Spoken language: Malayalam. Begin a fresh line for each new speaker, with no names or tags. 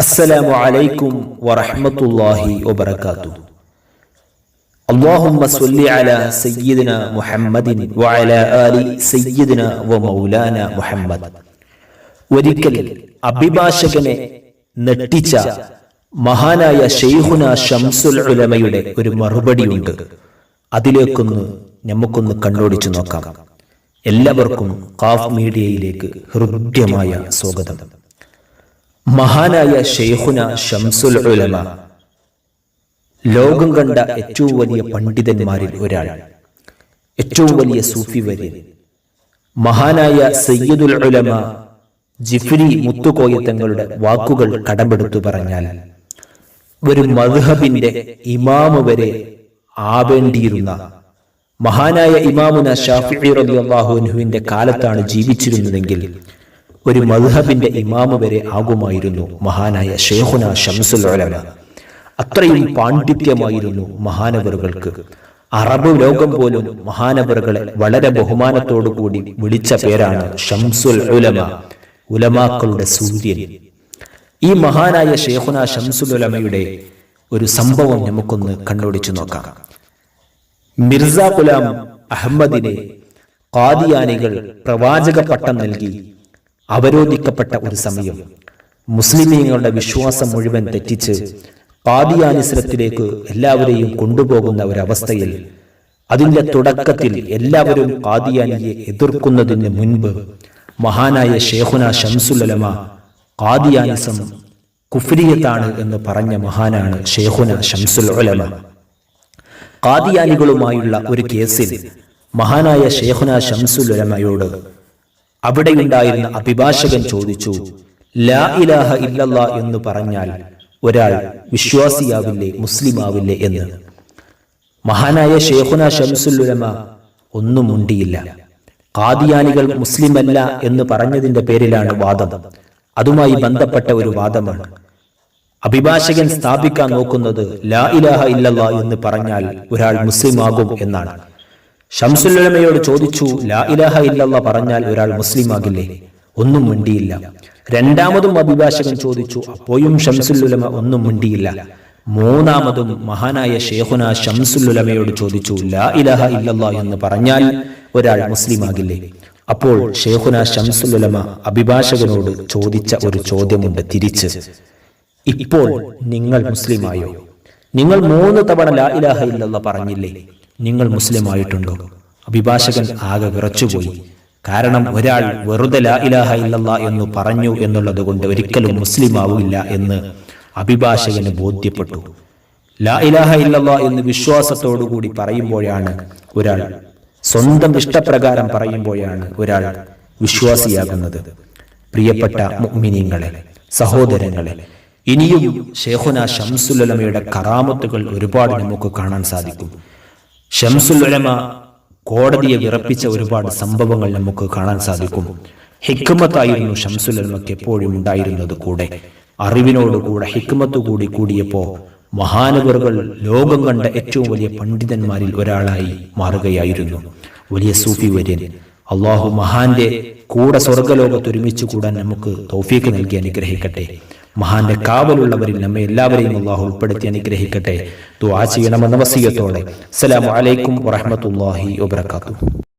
السلام عليكم ورحمة الله وبركاته اللهم صل على سيدنا محمد وعلى آل سيدنا ومولانا محمد ഒരിക്കൽ അഭിഭാഷകനെ നെട്ടിച്ച മഹാനായ ഷെയ്ഖുന ഷംസുൽ ഉലമയുടെ ഒരു മറുപടിയുണ്ട് അതിലേക്കൊന്ന് നമുക്കൊന്ന് കണ്ണോടിച്ചു നോക്കാം എല്ലാവർക്കും കാഫ് മീഡിയയിലേക്ക് ഹൃദ്യമായ സ്വാഗതം മഹാനായ ഷെയ്ഖുന ഷംസുൽ ഉലമ. ലോകം കണ്ട ഏറ്റവും വലിയ പണ്ഡിതന്മാരിൽ ഒരാൾ. ഏറ്റവും വലിയ സൂഫി വര്യൻ മഹാനായ സയ്യിദുൽ ഉലമ ജിഫ്രി മുത്തുകോയ തങ്ങളുടെ വാക്കുകൾ കടമെടുത്തു പറഞ്ഞാൽ ഒരു മദ്ഹബിന്റെ ഇമാമ് വരെ ആവേണ്ടിയിരുന്ന മഹാനായ ഇമാമുന ഷാഫി റബിഅള്ളാഹുവിന്റെ കാലത്താണ് ജീവിച്ചിരുന്നതെങ്കിൽ ഒരു മദ്ഹബിന്റെ ഇമാമ വരെ ആകുമായിരുന്നു മഹാനായ ഷെയ്ഖുന ഷംസുൽ ഉലമ. അത്രയും പാണ്ഡിത്യമായിരുന്നു മഹാനവറുകൾക്ക്. അറബ് ലോകം പോലും മഹാനവറുകളെ വളരെ കൂടി വിളിച്ച പേരാണ് ഷംസുൽ ഉലമ ഉലമാക്കളുടെ സൂര്യൻ. ഈ മഹാനായ ഷെയ്ഖുന ഷംസുൽ ഉലമയുടെ ഒരു സംഭവം നമുക്കൊന്ന് കണ്ണോടിച്ചു നോക്കാം. മിർസ ഗുലാം അഹമ്മദിനെ കാദിയാനികൾ പ്രവാചക പട്ടം നൽകി അവരോധിക്കപ്പെട്ട ഒരു സമയം. മുസ്ലിമീങ്ങളുടെ വിശ്വാസം മുഴുവൻ തെറ്റിച്ച് പാതിയാനിസ്രത്തിലേക്ക് എല്ലാവരെയും കൊണ്ടുപോകുന്ന ഒരവസ്ഥയിൽ അതിന്റെ തുടക്കത്തിൽ എല്ലാവരും കാദിയാനിയെ എതിർക്കുന്നതിന് മുൻപ് മഹാനായ ഷേഖുന ഷംസുലമ കാദിയാനിസം കുഫ്രിയത്താണ് എന്ന് പറഞ്ഞ മഹാനാണ് ഷേഖുന ഷംസുൽ ഉലമ കാദിയാനികളുമായുള്ള ഒരു കേസിൽ മഹാനായ ഷേഖുന ഷംസുൽ ഉലമയോട് അവിടെയുണ്ടായിരുന്ന അഭിഭാഷകൻ ചോദിച്ചു ലാ ഇലാഹ ഇല്ലല്ല എന്ന് പറഞ്ഞാൽ ഒരാൾ വിശ്വാസിയാവില്ലേ മുസ്ലിമാവില്ലേ എന്ന്. മഹാനായ ഷേഖുന ഷംസുല്ലുലമ ഒന്നും ഉണ്ടിയില്ല കാദിയാനികൾ മുസ്ലിമല്ല എന്ന് പറഞ്ഞതിന്റെ പേരിലാണ് വാദം. അതുമായി ബന്ധപ്പെട്ട ഒരു വാദമാണ്. അഭിഭാഷകൻ സ്ഥാപിക്കാൻ നോക്കുന്നത് ലാ ഇലാഹ ഇല്ലല്ല എന്ന് പറഞ്ഞാൽ ഒരാൾ മുസ്ലിമാകും എന്നാണ്. ഷംസുല്ലമയോട് ചോദിച്ചു ലാ ഇലാഹ ഇല്ലല്ല പറഞ്ഞാൽ ഒരാൾ മുസ്ലിം മുസ്ലിമാകില്ലേ? ഒന്നും മിണ്ടിയില്ല. രണ്ടാമതും അഭിഭാഷകൻ ചോദിച്ചു അപ്പോഴും ഷംസുല്ലുലമ ഒന്നും മിണ്ടിയില്ല? മൂന്നാമതും മഹാനായ ഷേഖുന ഷംസുല്ലുലമയോട് ചോദിച്ചു ലാ ഇലാഹ ഇല്ലല്ല എന്ന് പറഞ്ഞാൽ ഒരാൾ മുസ്ലിം മുസ്ലിമാകില്ലേ? അപ്പോൾ ഷേഖുന ഷംസുല്ലുലമ അഭിഭാഷകനോട് ചോദിച്ച ഒരു ചോദ്യമുണ്ട് തിരിച്ച്. ഇപ്പോൾ നിങ്ങൾ മുസ്ലിമായോ? നിങ്ങൾ മൂന്ന് തവണ ലാ ഇലാഹ ഇല്ലല്ല പറഞ്ഞില്ലേ? നിങ്ങൾ മുസ്ലിമായിട്ടുണ്ടോ? അഭിഭാഷകൻ ആകെ വിറച്ചുപോയി. കാരണം ഒരാൾ വെറുതെ ലാ ഇലാഹ ഇല്ലല്ലാ എന്ന് പറഞ്ഞു എന്നുള്ളത് കൊണ്ട് ഒരിക്കലും മുസ്ലിം ആവില്ല എന്ന് അഭിഭാഷകന് ബോധ്യപ്പെട്ടു. ലാ ഇലാഹ ഇല്ലല്ലാ എന്ന് വിശ്വാസത്തോടു കൂടി പറയുമ്പോഴാണ് ഒരാൾ സ്വന്തം ഇഷ്ടപ്രകാരം പറയുമ്പോഴാണ് ഒരാൾ വിശ്വാസിയാകുന്നത്. പ്രിയപ്പെട്ട മുഅ്മിനീങ്ങളെ സഹോദരങ്ങളെ ഇനിയും ഷേഖുന ഷംസുലമയുടെ കറാമത്തുകൾ ഒരുപാട് നമുക്ക് കാണാൻ സാധിക്കും. ഷംസുലമ കോടതിയെ വിറപ്പിച്ച ഒരുപാട് സംഭവങ്ങൾ നമുക്ക് കാണാൻ സാധിക്കും. ഹിക്മത്തായിരുന്നു ഷംസുലമക്ക് എപ്പോഴും ഉണ്ടായിരുന്നത് കൂടെ. അറിവിനോടുകൂടെ ഹിക്മത്ത് കൂടി കൂടിയപ്പോ മഹാനവറുകൾ ലോകം കണ്ട ഏറ്റവും വലിയ പണ്ഡിതന്മാരിൽ ഒരാളായി മാറുകയായിരുന്നു. വലിയ സൂഫി വര്യൻ. അള്ളാഹു മഹാന്റെ കൂടെ സ്വർഗലോകത്ത് ഒരുമിച്ച് കൂടാൻ നമുക്ക് തൗഫീക്ക് നൽകി അനുഗ്രഹിക്കട്ടെ. മഹാന്റെ കാവലുള്ളവരിൽ നമ്മെ എല്ലാവരെയും അള്ളാഹു ഉൾപ്പെടുത്തി അനുഗ്രഹിക്കട്ടെ. ദുആ ചെയ്യണമെന്ന വസീയത്തോടെ. അസ്സലാമു അലൈക്കും വറഹ്മത്തുള്ളാഹി വബറകാതുഹു.